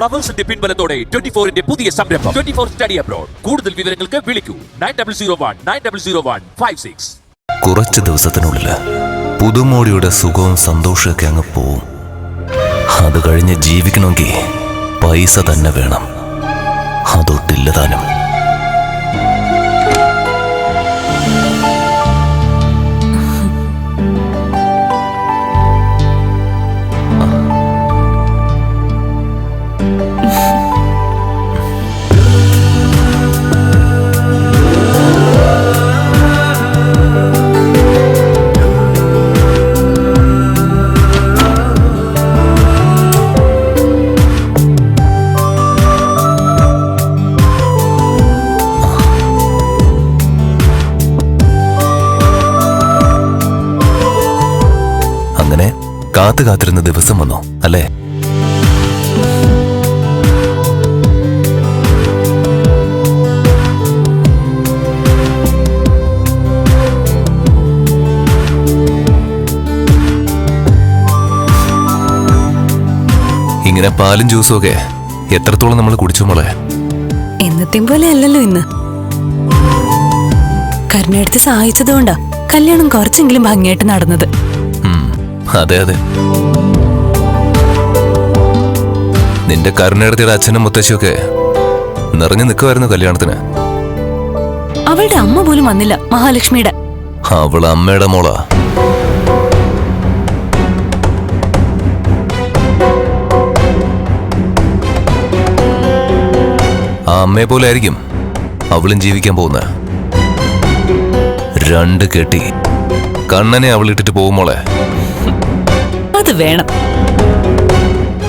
ഫ്ലവേഴ്സിന്റെ പിൻബലത്തോടെ twenty ഫോറിന്റെ പുതിയ സംരംഭം. ട്വന്റി ഫോർ സ്റ്റഡി അബ്രോഡ് കൂടുതൽ വിവരങ്ങൾക്ക് വിളിക്കൂ. Nine double zero one nine double zero one five six കുറച്ച് ദിവസത്തിനുള്ളിൽ പുതുമോടിയുടെ സുഖവും സന്തോഷമൊക്കെ അങ്ങ് പോവും. അത് കഴിഞ്ഞ് ജീവിക്കണമെങ്കിൽ പൈസ തന്നെ വേണം. അതൊട്ടില്ല താനും. കാത്തു കാത്തിരുന്ന ദിവസം വന്നു അല്ലേ? ഇങ്ങനെ പാലും ജ്യൂസും ഒക്കെ എത്രത്തോളം നമ്മൾ കുടിച്ചു മോളെ? എന്നത്തെയും പോലെ അല്ലല്ലോ ഇന്ന്. കരുണയെടുത്ത് സഹായിച്ചതുകൊണ്ടാ കല്യാണം കുറച്ചെങ്കിലും ഭംഗിയായിട്ട് നടന്നത്. അതെ അതെ. നിന്റെ കരുണയുടെ അച്ഛനും മുത്തശ്ശിയൊക്കെ നിറഞ്ഞു നിൽക്കുമായിരുന്നു കല്യാണത്തിന്. അവളുടെ അമ്മ പോലും വന്നില്ല മഹാലക്ഷ്മിയുടെ. അവൾ അമ്മയുടെ മോളാ. ആ അമ്മയെ പോലെ ആയിരിക്കും അവളും ജീവിക്കാൻ പോകുന്ന രണ്ട് കെട്ടി. കണ്ണനെ അവളിട്ടിട്ട് പോകുമോളേ പോകും മോളെ. അത് വേണം.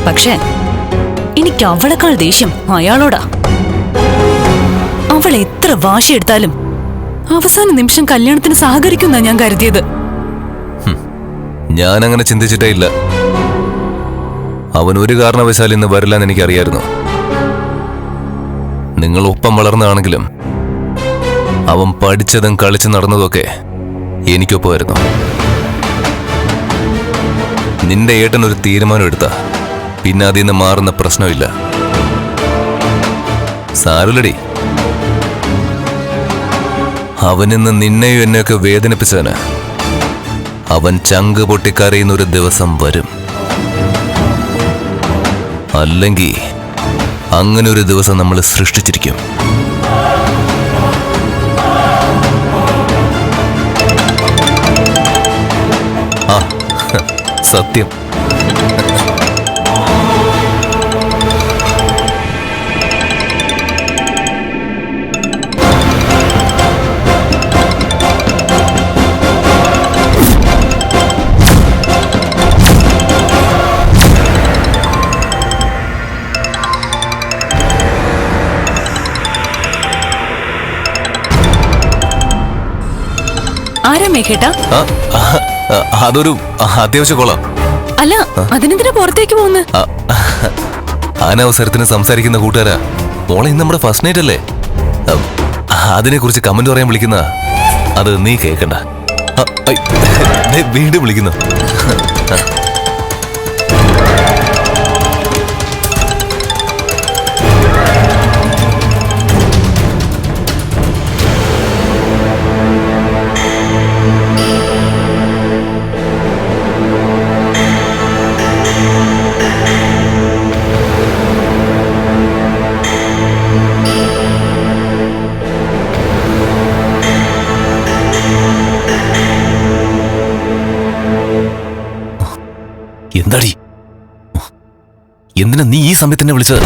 പക്ഷേ എനിക്ക് അവളെക്കാൾ ദേഷ്യം അയാളോടാ. അവൾ എത്ര വാശിയെടുത്താലും അവസാന നിമിഷം കല്യാണത്തിന് സഹകരിക്കുന്ന ഞാൻ കരുതിയത്. ഞാൻ അങ്ങനെ ചിന്തിച്ചിട്ടേ ഇല്ല. അവൻ ഒരു കാരണവശാൽ ഇന്ന് വരില്ലെന്ന് എനിക്കറിയായിരുന്നു. നിങ്ങൾ ഒപ്പം വളർന്നതാണെങ്കിലും അവൻ പഠിച്ചതും കളിച്ചു നടന്നതൊക്കെ എനിക്കൊപ്പമായിരുന്നു. നിന്റെ ഏട്ടൻ ഒരു തീരുമാനം എടുത്ത. പിന്നെ അതിൽ നിന്ന് മാറുന്ന പ്രശ്നമില്ല. സാരല്ലടി. അവനിന്ന് നിന്നെയും എന്നെയൊക്കെ വേദനിപ്പിച്ചവന്. അവൻ ചങ്ക് പൊട്ടിക്കറിയുന്ന ഒരു ദിവസം വരും. അല്ലെങ്കിൽ അങ്ങനെ ഒരു ദിവസം നമ്മൾ സൃഷ്ടിച്ചിരിക്കും. സത്യം. ആരാ മേഘേട്ടാ? അതൊരു അത്യാവശ്യ കോളാ. അല്ല അതിനെന്തിനാ പുറത്തേക്ക് പോകുന്നത് ആ, അനവസരത്തിന് സംസാരിക്കുന്ന കൂട്ടുകാരാ. മോളെ ഇന്ന് നമ്മുടെ ഫസ്റ്റ് നൈറ്റ് അല്ലേ? അതിനെ കുറിച്ച് കമന്റ് പറയാൻ വിളിക്കുന്ന അത് നീ കേക്കണ്ട. വീണ്ടും വിളിക്കുന്നു. എന്താടി എന്തിനാ നീ ഈ സമയത്ത് എന്നെ വിളിച്ചത്?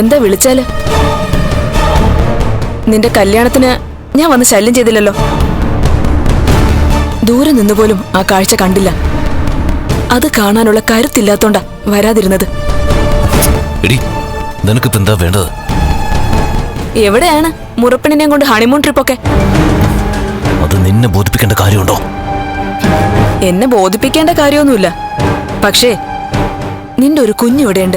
എന്താ വിളിച്ചാൽ? നിന്റെ കല്യാണത്തിന് ഞാൻ വന്ന് ശല്യം ചെയ്തില്ലല്ലോ. ദൂരെ നിന്നുപോലും ആ കാഴ്ച കണ്ടില്ല. അത് കാണാനുള്ള കരുത്തില്ലാത്തോണ്ടാ വരാതിരുന്നത്. എടി നിനക്കിപ്പോ എന്താ വേണ്ടത്? എവിടെയാണ് മുറപ്പണിനെയും കൊണ്ട് ഹണിമൂൺ ട്രിപ്പൊക്കെ? അത് നിന്നെ ബോധിപ്പിക്കേണ്ട കാര്യമുണ്ടോ? എന്നെ ബോധിപ്പിക്കേണ്ട കാര്യമൊന്നുമില്ല. പക്ഷേ നിന്റെ ഒരു കുഞ്ഞിവിടെയുണ്ട്